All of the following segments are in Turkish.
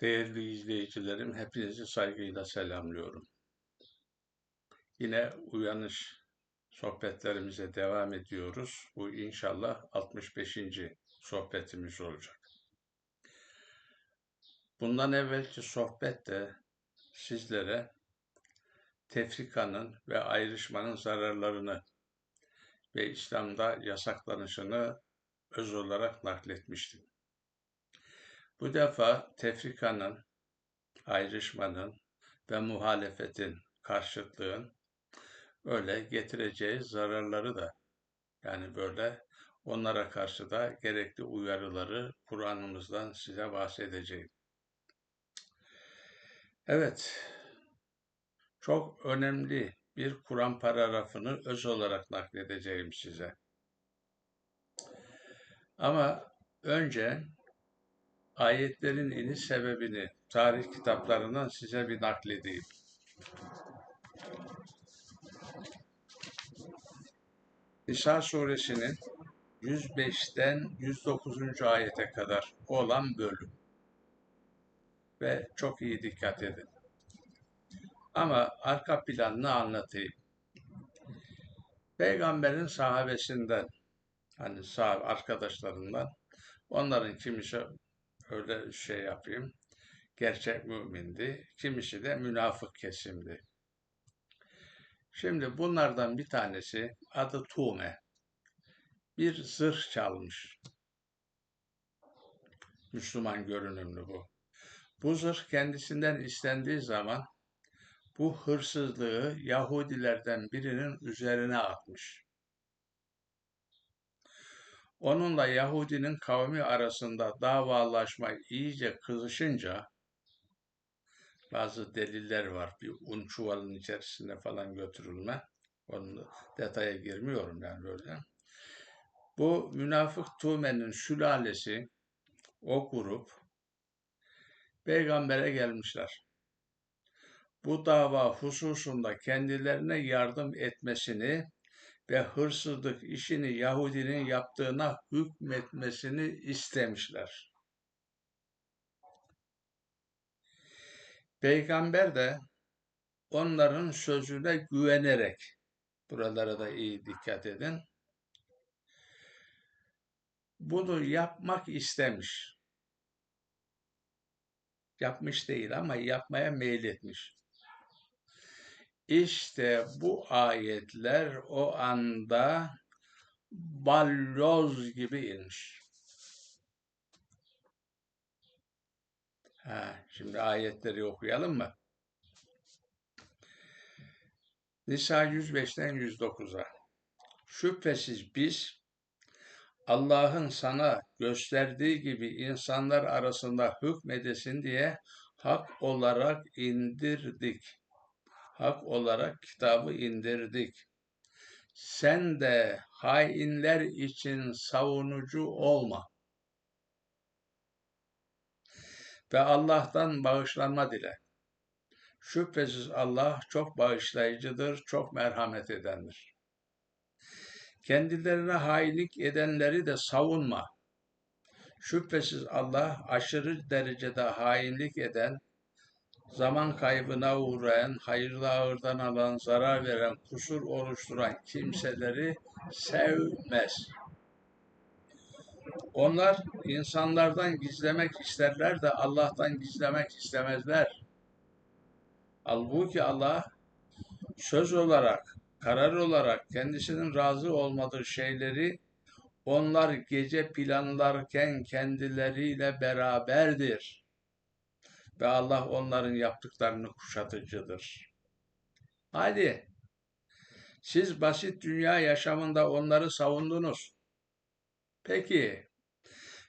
Değerli izleyicilerim, hepinizi saygıyla selamlıyorum. Yine uyanış sohbetlerimize devam ediyoruz. Bu inşallah 65. sohbetimiz olacak. Bundan evvelki sohbette sizlere tefrikanın ve ayrışmanın zararlarını ve İslam'da yasaklanışını öz olarak nakletmiştim. Bu defa tefrikanın, ayrışmanın ve muhalefetin, karşıtlığın öyle getireceği zararları da yani böyle onlara karşı da gerekli uyarıları Kur'an'ımızdan size bahsedeceğim. Evet, çok önemli bir Kur'an paragrafını öz olarak nakledeceğim size. Ama önce ayetlerin iniş sebebini tarih kitaplarından size bir nakledeyim. Nisa suresinin 105'ten 109. ayete kadar olan bölüm. Ve çok iyi dikkat edin. Ama arka planını anlatayım. Peygamberin sahabesinden, hani sahabe arkadaşlarından, onların kimisi öyle şey yapayım, gerçek mümindi, kimisi de münafık kesimdi. Şimdi bunlardan bir tanesi adı Tume. Bir zırh çalmış. Müslüman görünümlü bu. Bu zırh kendisinden istendiği zaman bu hırsızlığı Yahudilerden birinin üzerine atmış. Onunla Yahudinin kavmi arasında davalaşma iyice kızışınca bazı deliller var. Bir un çuvalın içerisinde falan götürülme. Onun detaya girmiyorum yani böyle. Bu münafık Tume'nin sülalesi, o grup, peygambere gelmişler. Bu dava hususunda kendilerine yardım etmesini ve hırsızlık işini Yahudinin yaptığına hükmetmesini istemişler. Peygamber de onların sözüne güvenerek, buralara da iyi dikkat edin, bunu yapmak istemiş. Yapmış değil ama yapmaya meyletmiş. İşte bu ayetler o anda balyoz gibi inmiş. Ha, şimdi ayetleri okuyalım mı? Nisa 105'ten 109'a. Şüphesiz biz Allah'ın sana gösterdiği gibi insanlar arasında hükmedesin diye hak olarak indirdik. Hak olarak kitabı indirdik. Sen de hainler için savunucu olma. ve Allah'tan bağışlanma dile. Şüphesiz Allah çok bağışlayıcıdır, çok merhamet edendir. Kendilerine hainlik edenleri de savunma. Şüphesiz Allah aşırı derecede hainlik eden, zaman kaybına uğrayan, hayırlı ağırdan alan, zarar veren, kusur oluşturan kimseleri sevmez.'' Onlar insanlardan gizlemek isterler de Allah'tan gizlemek istemezler. Halbuki Allah söz olarak, karar olarak kendisinin razı olmadığı şeyleri onlar gece planlarken kendileriyle beraberdir. Ve Allah onların yaptıklarını kuşatıcıdır. Hadi, siz basit dünya yaşamında onları savundunuz. Peki,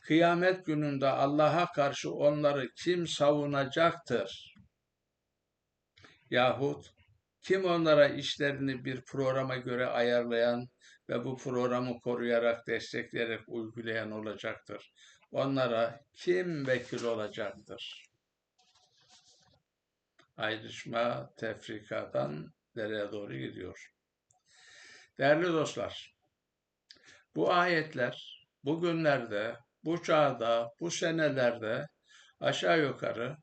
kıyamet gününde Allah'a karşı onları kim savunacaktır? Yahut kim onlara işlerini bir programa göre ayarlayan ve bu programı koruyarak, destekleyerek uygulayan olacaktır? Onlara kim vekil olacaktır? Ayrışma tefrikadan nereye doğru gidiyor? Değerli dostlar, bu ayetler bugünlerde, bu çağda, bu senelerde aşağı yukarı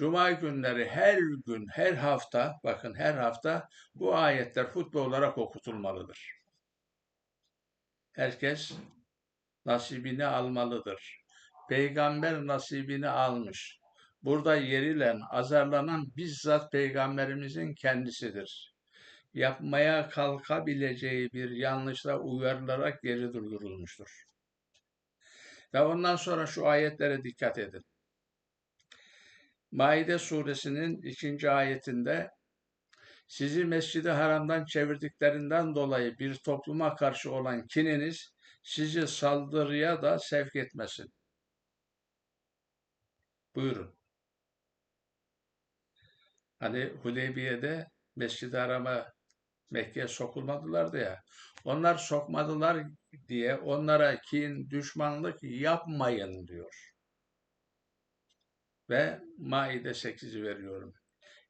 Cuma günleri her gün, her hafta, bakın her hafta bu ayetler hutbe olarak okutulmalıdır. Herkes nasibini almalıdır. Peygamber nasibini almış. Burada yerilen, azarlanan bizzat peygamberimizin kendisidir. Yapmaya kalkabileceği bir yanlışla uyarılarak geri durdurulmuştur. Ve ondan sonra şu ayetlere dikkat edin. Maide suresinin ikinci ayetinde sizi mescidi haramdan çevirdiklerinden dolayı bir topluma karşı olan kininiz sizi saldırıya da sevk etmesin. Buyurun. Hani Hudeybiye'de Mescid-i Haram'a Mekke'ye sokulmadılardı ya. Onlar sokmadılar diye onlara kin, düşmanlık yapmayın diyor. Ve Maide 8'i veriyorum.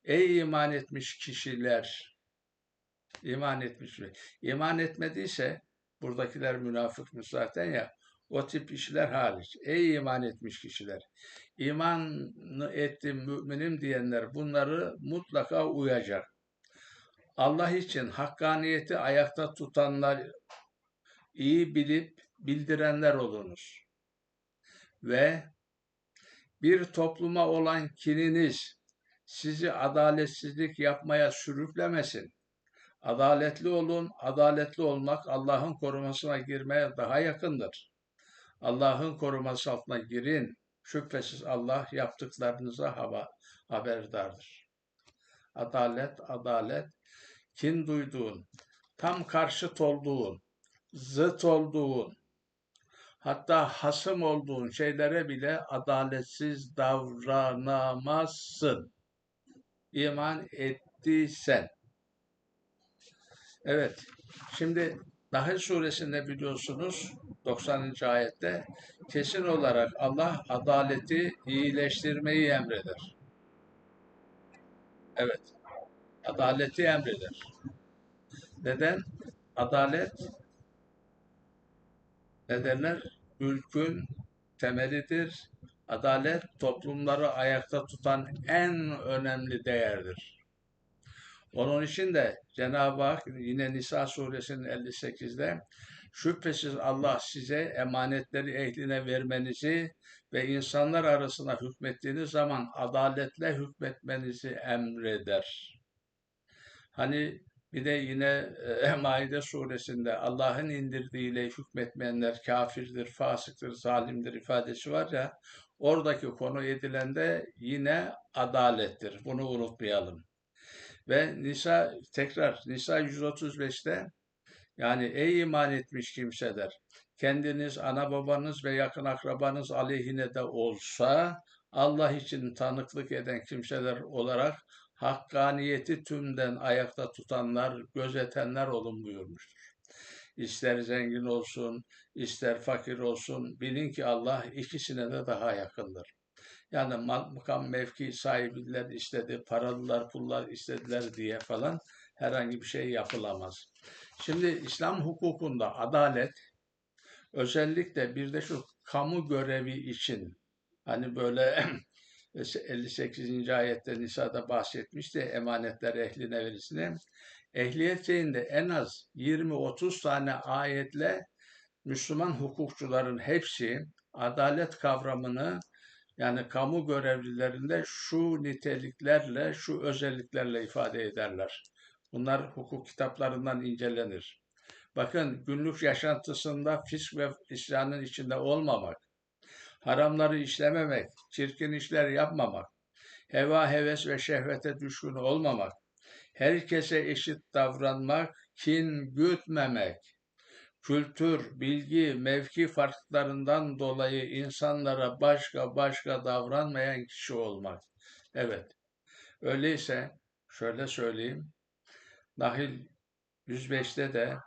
Ey iman etmiş kişiler, iman etmiş mi? İman etmediyse, buradakiler münafıkmış zaten ya, o tip işler hariç. Ey iman etmiş kişiler, imanı ettim, müminim diyenler bunları mutlaka uyacak. Allah için hakkaniyeti ayakta tutanlar, iyi bilip bildirenler olunuz. Ve bir topluma olan kininiz sizi adaletsizlik yapmaya sürüklemesin. Adaletli olun, adaletli olmak Allah'ın korumasına girmeye daha yakındır. Allah'ın koruması altına girin. Şüphesiz Allah yaptıklarınıza hava, haberdardır. Adalet, adalet, kin duyduğun, tam karşıt olduğun, zıt olduğun, hatta hasım olduğun şeylere bile adaletsiz davranamazsın. İman ettiysen. Evet, şimdi Nahl suresinde biliyorsunuz 90. ayette kesin olarak Allah adaleti iyileştirmeyi emreder. Evet, adaleti emreder. Neden? Adalet ne? Ülkün temelidir. Adalet toplumları ayakta tutan en önemli değerdir. Onun için de Cenab-ı Hak yine Nisa suresinin 58'de şüphesiz Allah size emanetleri ehline vermenizi ve insanlar arasına hükmettiğiniz zaman adaletle hükmetmenizi emreder. Hani bir de yine e, Maide suresinde Allah'ın indirdiğiyle hükmetmeyenler kafirdir, fasıktır, zalimdir ifadesi var ya, oradaki konu edilende yine adalettir. Bunu unutmayalım. Ve Nisa tekrar Nisa 135'te yani ey iman etmiş kimseler kendiniz, ana babanız ve yakın akrabanız aleyhine de olsa Allah için tanıklık eden kimseler olarak hakkaniyeti tümden ayakta tutanlar, gözetenler olun buyurmuştur. İster zengin olsun, ister fakir olsun, bilin ki Allah ikisine de daha yakındır. Yani makam mevki sahibiler istedi, paralılar, pullar istediler diye falan herhangi bir şey yapılamaz. Şimdi İslam hukukunda adalet özellikle bir de şu kamu görevi için hani böyle 58. ayette Nisa'da bahsetmişti emanetler ehline verisine. Ehliyet şeyinde en az 20-30 tane ayetle Müslüman hukukçuların hepsi adalet kavramını yani kamu görevlilerinde şu niteliklerle, şu özelliklerle ifade ederler. Bunlar hukuk kitaplarından incelenir. Bakın günlük yaşantısında fisk ve isyanın içinde olmamak, haramları işlememek, çirkin işler yapmamak, heva, heves ve şehvete düşkün olmamak, herkese eşit davranmak, kin gütmemek, kültür, bilgi, mevki farklarından dolayı insanlara başka başka davranmayan kişi olmak. Evet. Öyleyse şöyle söyleyeyim. Nahil 105'te de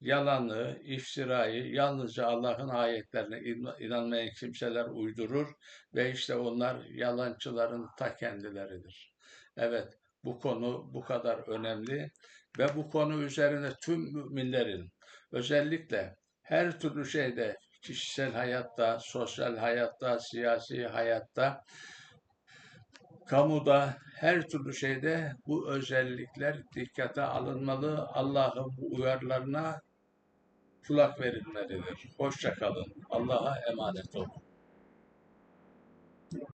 yalanı, iftirayı yalnızca Allah'ın ayetlerine inanmayan kimseler uydurur ve işte onlar yalancıların ta kendileridir. Evet, bu konu bu kadar önemli ve bu konu üzerine tüm müminlerin özellikle her türlü şeyde kişisel hayatta, sosyal hayatta, siyasi hayatta, kamuda, her türlü şeyde bu özellikler dikkate alınmalı. Allah'ın bu uyarılarına kulak verilmelidir. Hoşça kalın. Allah'a emanet olun.